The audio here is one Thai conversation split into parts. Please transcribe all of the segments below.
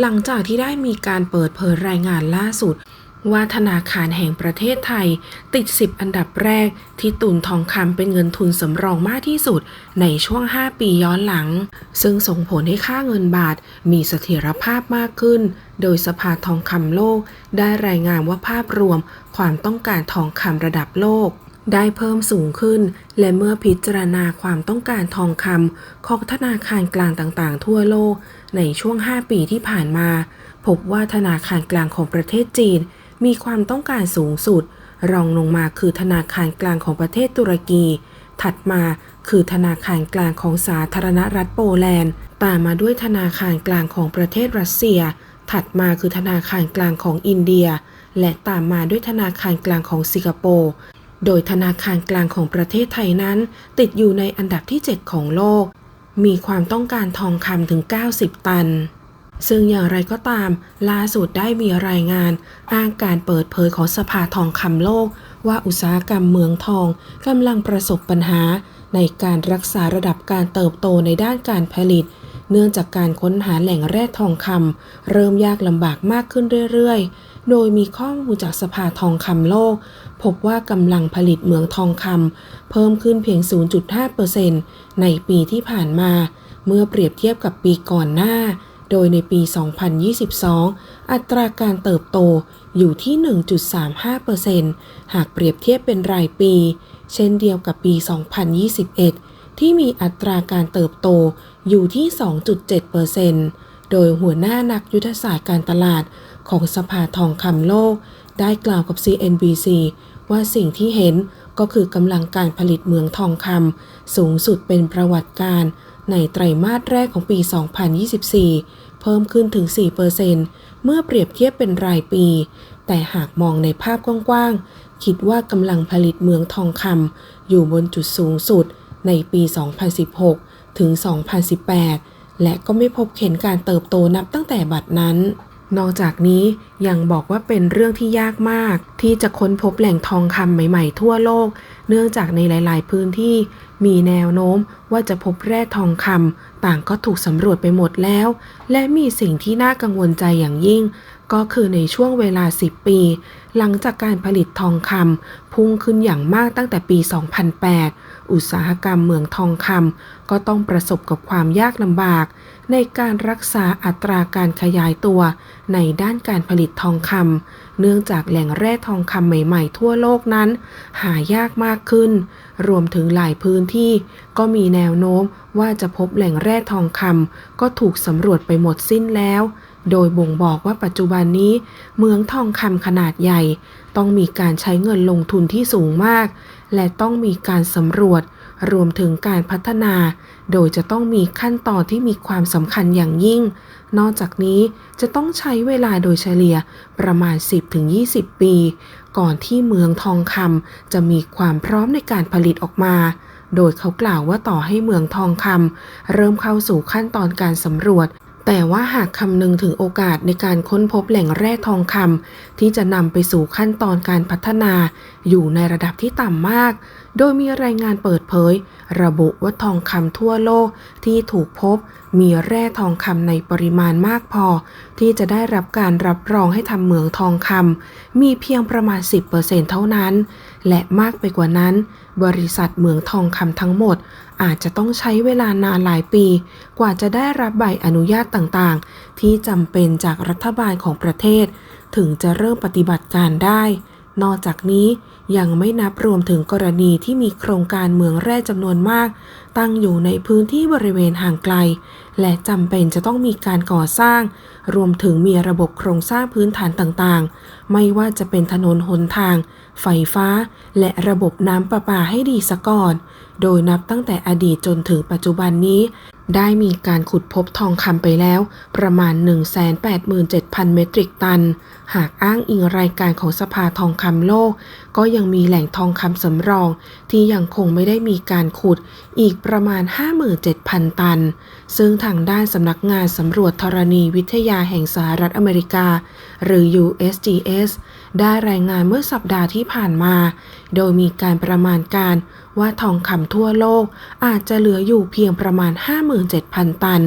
หลังจากที่ได้มีการเปิดเผยรายงานล่าสุด ว่าธนาคารแห่งประเทศไทย ติด 10 อันดับแรก ที่ตุนทองคำเป็นเงินทุนสำรองมากที่สุด ในช่วง 5 ปีย้อนหลัง ซึ่งส่งผลให้ค่าเงินบาทมีเสถียรภาพมากขึ้น โดยสภาทองคำโลก ได้รายงานว่าภาพรวม ความต้องการทองคำระดับโลก ได้เพิ่มสูงขึ้น และเมื่อพิจารณาความต้องการทองคำของธนาคารกลางต่างๆ ทั่วโลก ในช่วง 5 ปีที่ผ่านมา พบว่าธนาคารกลางของประเทศจีน มีความต้องการสูงสุด รองลงมาคือธนาคารกลางของประเทศตุรกี ถัดมาคือธนาคารกลางของสาธารณรัฐโปแลนด์ ตามมาด้วยธนาคารกลางของประเทศรัสเซีย ถัดมาคือธนาคารกลางของอินเดีย และตามมาด้วยธนาคารกลางของสิงคโปร์ โดยธนาคารกลางของประเทศไทยนั้น ติดอยู่ในอันดับที่ 7 ของโลก มีความต้องการทองคำถึง 90 ตัน ซึ่งอย่างไรก็ตาม ล่าสุดได้มีรายงานอ้างการเปิดเผยของสภาทองคำโลก ว่าอุตสาหกรรมเมืองทองกำลังประสบปัญหา ในการรักษาระดับการเติบโตในด้านการผลิต เนื่องจากการค้นหาแหล่งแร่ทองคำเริ่มยากลำบากมากขึ้นเรื่อยๆ โดยมีข้อมูลจากสภาทองคำโลก พบว่ากำลังผลิตเหมืองทองคำเพิ่มขึ้นเพียง 0.5%ในปีที่ผ่านมา เมื่อเปรียบเทียบกับปีก่อนหน้า โดยในปี 2022 อัตราการเติบโตอยู่ที่ 1.35%หากเปรียบเทียบเป็นรายปี เช่นเดียวกับปี 2021 ที่มีอัตราการเติบโตอยู่ที่ 2.7%โดยหัวหน้านักยุทธศาสตร์การตลาดของสภาทองคำโลก ได้กล่าวกับ CNBC ว่าสิ่งที่เห็นก็คือกำลังการผลิตเมืองทองคำสูงสุดเป็นประวัติการในไตรมาสแรกของปี 2024 เพิ่มขึ้นถึง 4%เมื่อเปรียบเทียบเป็นรายปี แต่หากมองในภาพกว้างๆ คิดว่ากำลังผลิตเมืองทองคำอยู่บนจุดสูงสุด ในปี 2016 ถึง 2018 และก็ไม่พบเห็นการเติบโตนับตั้งแต่บัดนั้น นอกจากนี้ยังบอกว่าเป็นเรื่องที่ยากมาก ที่จะค้นพบแหล่งทองคำใหม่ๆทั่วโลก เนื่องจากในหลาย ๆ พื้นที่มีแนวโน้มว่าจะพบแร่ทองคำต่างก็ถูกสำรวจไปหมดแล้ว และมีสิ่งที่น่ากังวลใจอย่างยิ่งก็คือในช่วงเวลา 10 ปี หลังจากการผลิตทองคำพุ่งขึ้นอย่างมากตั้งแต่ปี 2008 อุตสาหกรรมเมืองทองคำก็ต้องประสบกับความยากลำบาก ในการรักษาอัตราการขยายตัวในด้านการผลิตทองคำเนื่องจากแหล่งแร่ทองคำใหม่ๆ ทั่วโลกนั้น หายากมากขึ้น รวมถึงหลายพื้นที่ ก็มีแนวโน้มว่าจะพบแหล่งแร่ทองคำก็ถูกสำรวจไปหมดสิ้นแล้ว โดยบ่งบอกว่าปัจจุบันนี้เมืองทองคำขนาดใหญ่ ต้องมีการใช้เงินลงทุนที่สูงมาก และต้องมีการสำรวจ รวมถึงการพัฒนา โดยจะต้องมีขั้นตอนที่มีความสำคัญอย่างยิ่ง นอกจากนี้จะต้องใช้เวลาโดยเฉลี่ยประมาณ 10-20 ปี ก่อนที่เมืองทองคำจะมีความพร้อมในการผลิตออกมาโดยเขากล่าวว่าต่อให้เมืองทองคำเริ่มเข้าสู่ขั้นตอนการสำรวจ แต่ว่าหากคำนึงถึงโอกาสในการค้นพบแหล่งแร่ทองคำที่จะนำไปสู่ขั้นตอนการพัฒนา อยู่ในระดับที่ต่ำมาก โดยมีรายงานเปิดเผย ระบุว่าทองคำทั่วโลกที่ถูกพบ มีแร่ทองคำในปริมาณมากพอ ที่จะได้รับการรับรองให้ทำเหมืองทองคำมีเพียงประมาณ 10%เท่านั้น และมากไปกว่านั้น บริษัทเหมืองทองคำทั้งหมด อาจจะต้องใช้เวลานานหลายปี กว่าจะได้รับใบอนุญาตต่างๆ ที่จำเป็นจากรัฐบาลของประเทศ ถึงจะเริ่มปฏิบัติการได้ นอกจากนี้ ยังไม่นับรวมถึงกรณีที่มีโครงการเมืองแร่จำนวนมาก ตั้งอยู่ในพื้นที่บริเวณห่างไกล และจำเป็นจะต้องมีการก่อสร้าง รวมถึงมีระบบโครงสร้างพื้นฐานต่างๆ ไม่ว่าจะเป็นถนนหนทาง ไฟฟ้า และระบบน้ำประปาให้ดีซะก่อน โดยนับตั้งแต่อดีตจนถึงปัจจุบันนี้ ได้มีการขุดพบทองคำไปแล้ว ประมาณ 187,000 เมตริกตัน หากอ้างอิงรายการของสภาทองคำโลก ก็ยยังมีแหล่งทองคำสำรอง ที่ยังคงไม่ได้มีการขุดอีกประมาณ 57,000 ตัน ซึ่งทางด้านสำนักงานสำรวจธรณีวิทยาแห่งสหรัฐอเมริกา หรือ USGS ได้รายงานเมื่อสัปดาห์ที่ผ่านมา โดยมีการประมาณการว่าทองคำทั่วโลกอาจจะเหลืออยู่เพียงประมาณ 57,000 ตัน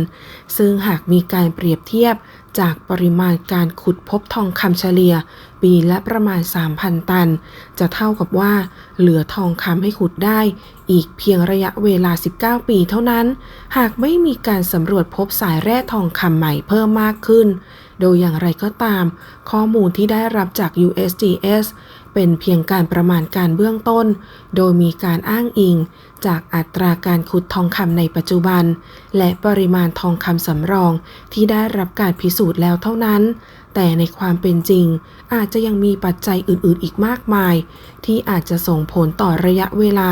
ซึ่งหากมีการเปรียบเทียบ จากปริมาณการขุดพบทองคำเฉลี่ย ปีละประมาณ 3,000 ตัน จะเท่ากับว่า เหลือทองคำให้ขุดได้ อีกเพียงระยะเวลา 19 ปีเท่านั้น หากไม่มีการสำรวจพบสายแร่ทองคำใหม่เพิ่มมากขึ้น โดยอย่างไรก็ตาม ข้อมูลที่ได้รับจาก USGS เป็นเพียงการประมาณการเบื้องต้น โดยมีการอ้างอิง จากอัตราการขุดทองคำในปัจจุบัน และปริมาณทองคำสำรองที่ได้รับการพิสูจน์แล้วเท่านั้น แต่ในความเป็นจริง อาจจะยังมีปัจจัยอื่นๆ อีกมากมาย ที่อาจจะส่งผลต่อระยะเวลา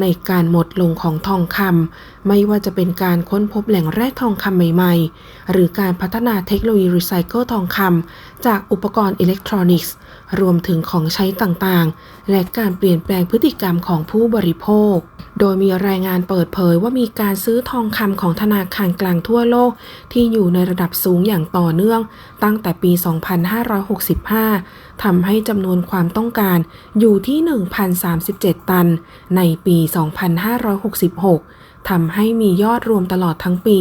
ในการหมดลงของทองคำไม่ว่าจะเป็นการค้นพบแหล่งแร่ทองคำใหม่ ๆ หรือการพัฒนาเทคโนโลยีรีไซเคิลทองคำจากอุปกรณ์อิเล็กทรอนิกส์ รวมถึงของใช้ต่างๆ และการเปลี่ยนแปลงพฤติกรรมของผู้บริโภค โดยมีรายงานเปิดเผยว่ามีการซื้อทองคำของธนาคารกลางทั่วโลก ที่อยู่ในระดับสูงอย่างต่อเนื่อง ตั้งแต่ปี 2565 ทำให้จำนวนความต้องการอยู่ที่ 1,037 ตัน ในปี 2566 ทำให้มียอดรวมตลอดทั้งปี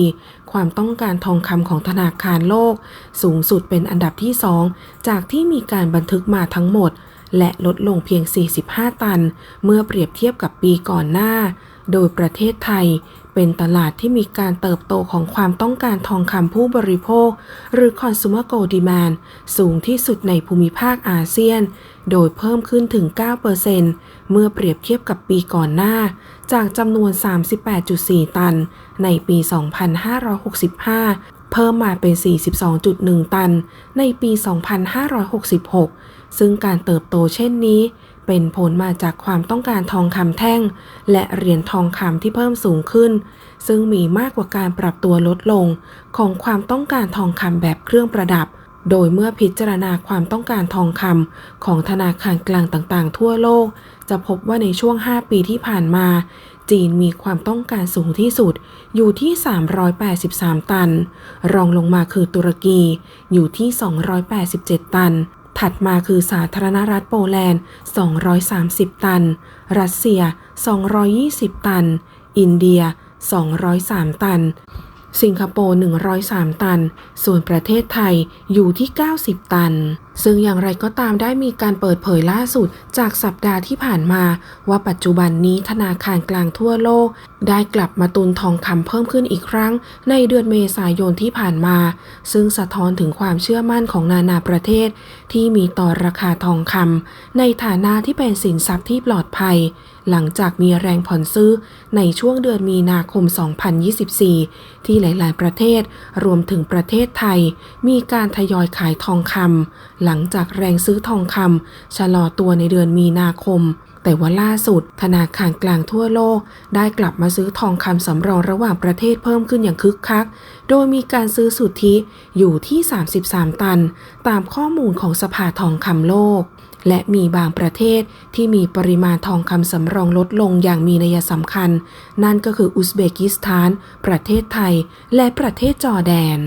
ความต้องการทองคำของธนาคารโลก สูงสุดเป็นอันดับที่ 2 จากที่มีการบันทึกมาทั้งหมด และลดลงเพียง 45 ตัน เมื่อเปรียบเทียบกับปีก่อนหน้า โดยประเทศไทย เป็นตลาดที่มีการเติบโตของความต้องการทองคำผู้บริโภค หรือ consumer gold demand สูงที่สุดในภูมิภาคอาเซียน โดยเพิ่มขึ้นถึง 9%เมื่อเปรียบเทียบกับปีก่อนหน้า จากจำนวน 38.4 ตัน ในปี 2565 เพิ่มมาเป็น 42.1 ตัน ในปี 2566 ซึ่งการเติบโตเช่นนี้ เป็นผลมาจากความต้องการทองคำแท่ง และเหรียญทองคำที่เพิ่มสูงขึ้น ซึ่งมีมากกว่าการปรับตัวลดลง ของความต้องการทองคำแบบเครื่องประดับ โดยเมื่อพิจารณาความต้องการทองคำของธนาคารกลางต่างๆ ทั่วโลก จะพบว่าในช่วง 5 ปีที่ผ่านมา จีนมีความต้องการสูงที่สุด อยู่ที่ 383 ตัน รองลงมาคือตุรกีอยู่ที่ 287 ตัน ถัดมาคือสาธารณรัฐโปแลนด์ 230 ตัน รัสเซีย 220 ตัน อินเดีย 203 ตัน สิงคโปร์ 103 ตัน ส่วนประเทศไทยอยู่ที่ 90 ตัน ซึ่งอย่างไรก็ตามได้มีการเปิดเผยล่าสุดจากสัปดาห์ที่ผ่านมา ว่าปัจจุบันนี้ธนาคารกลางทั่วโลก ได้กลับมาตุนทองคำเพิ่มขึ้นอีกครั้ง ในเดือนเมษายนที่ผ่านมา ซึ่งสะท้อนถึงความเชื่อมั่นของนานาประเทศ ที่มีต่อราคาทองคำในฐานะที่เป็นสินทรัพย์ที่ปลอดภัย หลังจากมีแรงผ่อนซื้อในช่วงเดือนมีนาคม 2024 ที่หลาย ๆ ประเทศ รวมถึงประเทศไทย มีการทยอยขายทองคำหลังจากแรงซื้อทองคำชะลอตัวในเดือนมีนาคม แต่ว่าล่าสุด ธนาคารกลางทั่วโลก ได้กลับมาซื้อทองคำสำรองระหว่างประเทศเพิ่มขึ้นอย่างคึกคัก โดยมีการซื้อสุทธิอยู่ที่ 33 ตัน ตามข้อมูลของสภาทองคำโลกและมีบางประเทศที่มีปริมาณทองคำสำรองลดลงอย่างมีนัยสำคัญ นั่นก็คืออุซเบกิสถาน ประเทศไทย และประเทศจอร์แดน